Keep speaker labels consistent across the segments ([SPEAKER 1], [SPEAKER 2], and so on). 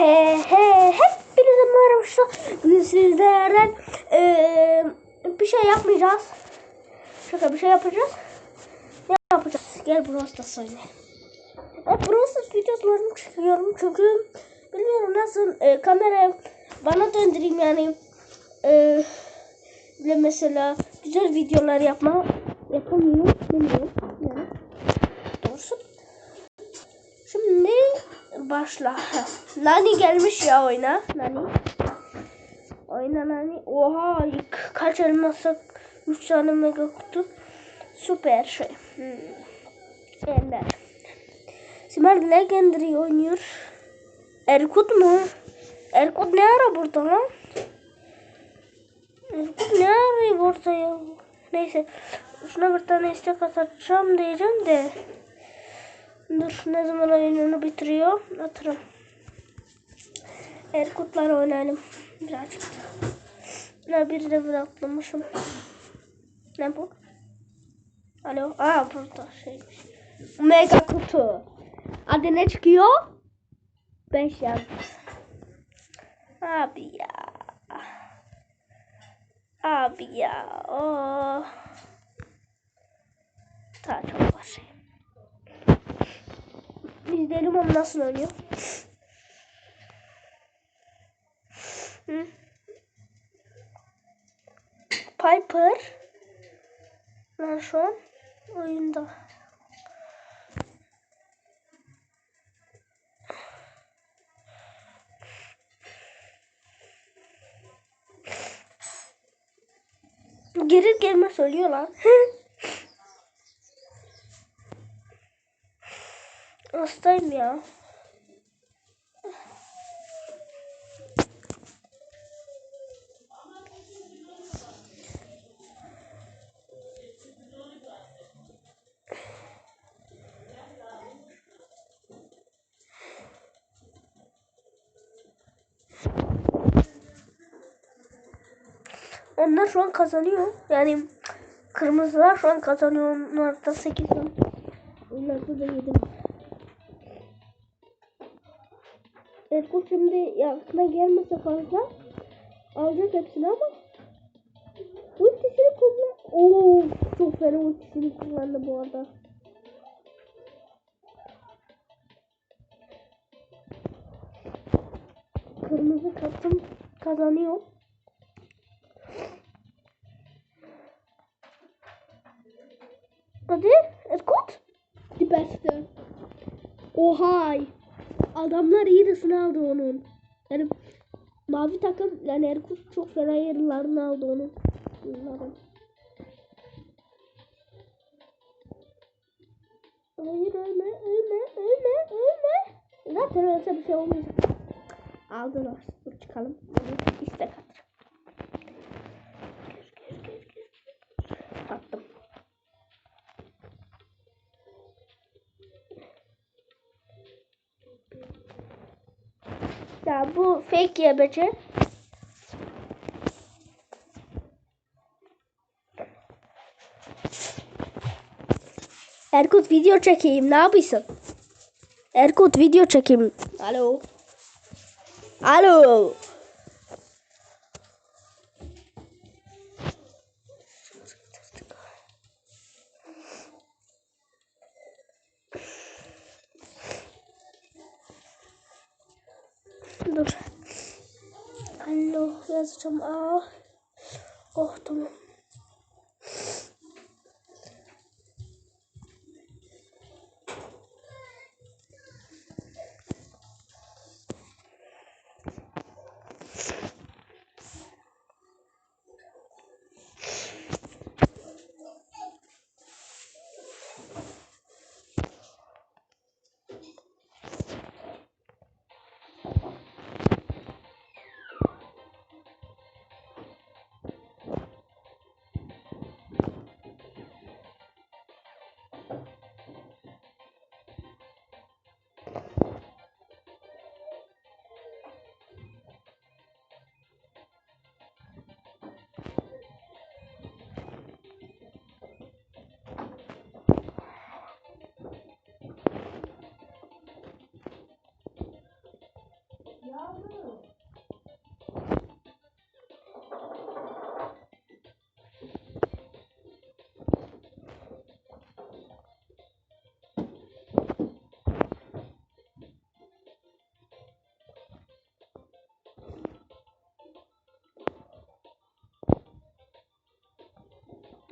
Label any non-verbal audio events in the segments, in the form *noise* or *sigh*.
[SPEAKER 1] He he hepinize merhaba. Bugün sizlerden eee, bir şey yapmayacağız. Şaka bir şey yapacağız. Ne yapacağız? Gel Bros'ta söyle. Evet Bros'ta videolarımı çekiyorum çünkü bilmiyorum nasıl e, kamera bana döndüreyim yani e, mesela güzel videolar yapma yapamıyorum bilmiyorum yani doğrusu Şimdi başla. *laughs* Nani gelmiş ya oyuna. Nani. Oyna Nani. Oha kaç elmasa 3 tane mega kutu. Süper şey. Hmm. Ender. Simar Legendary oynuyor. Erkut mu? Erkut ne ara burada lan? Erkut ne arıyor burada ya? Neyse. Şuna bir tane istek atacağım diyeceğim de. Dur ne zaman oyununu bitiriyor atırım. Erkutlar oynayalım birazcık. Ne bir de bırakmışım. Ne bu? Alo. Aa burada şeymiş. Mega kutu. Adı ne çıkıyor? 5 yaz. Abi ya. Abi ya. Oh. Daha çok var şey. İzleyelim ama nasıl oynuyor. Piper ben şu an oyunda. Gelir gelmez söylüyor lan. Hastayım ya. Onlar şu an kazanıyor. Yani kırmızılar şu an kazanıyor. Onlar da 8 Onlarda da 7 Erkut şimdi yakına gelmese fazla alacak hepsini ama ultisini kullan. Oo çok fena ultisini kullandı bu arada. Kırmızı katım kazanıyor. Hadi Erkut.
[SPEAKER 2] Die beste. Ohay.
[SPEAKER 1] Adamlar iyirisini aldı onun. Yani mavi takım yani Erkut çok fena yerlerini aldı onun. Bunların. Hayır ölme ölme ölme ölme. Zaten ölse bir şey olmayacak. Aldılar. Dur çıkalım. İstek atacağım. Ya bu fake yebece. Erkut video çekeyim. Ne yapıyorsun? Erkut video çekeyim. Alo. Alo. Dur. Alo yazacağım. Aa. Oh tamam.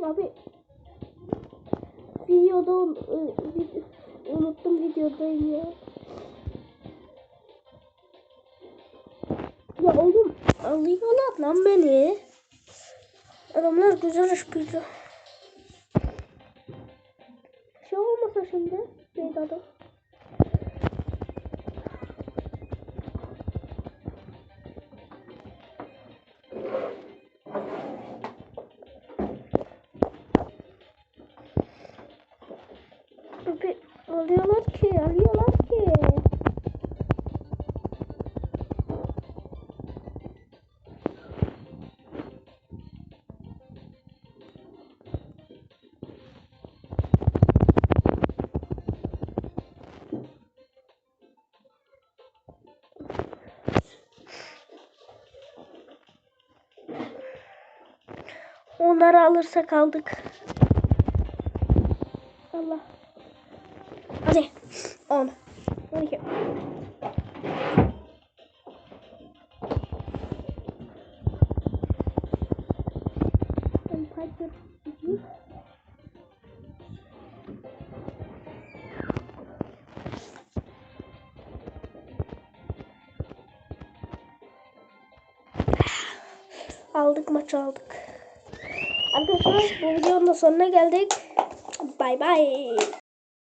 [SPEAKER 1] Abi videoda e, unuttum videodayım ya. Ya oğlum alıyorlar lan beni. Adamlar güzel iş yapıyor. Şey olmasa şimdi neydi adam? Alıyorlar Onları alırsak aldık. Allah. Hadi. 10. 12. Ben Piper. Aldık maçı aldık. Arkadaşlar bu videonun da sonuna geldik. Bay bay.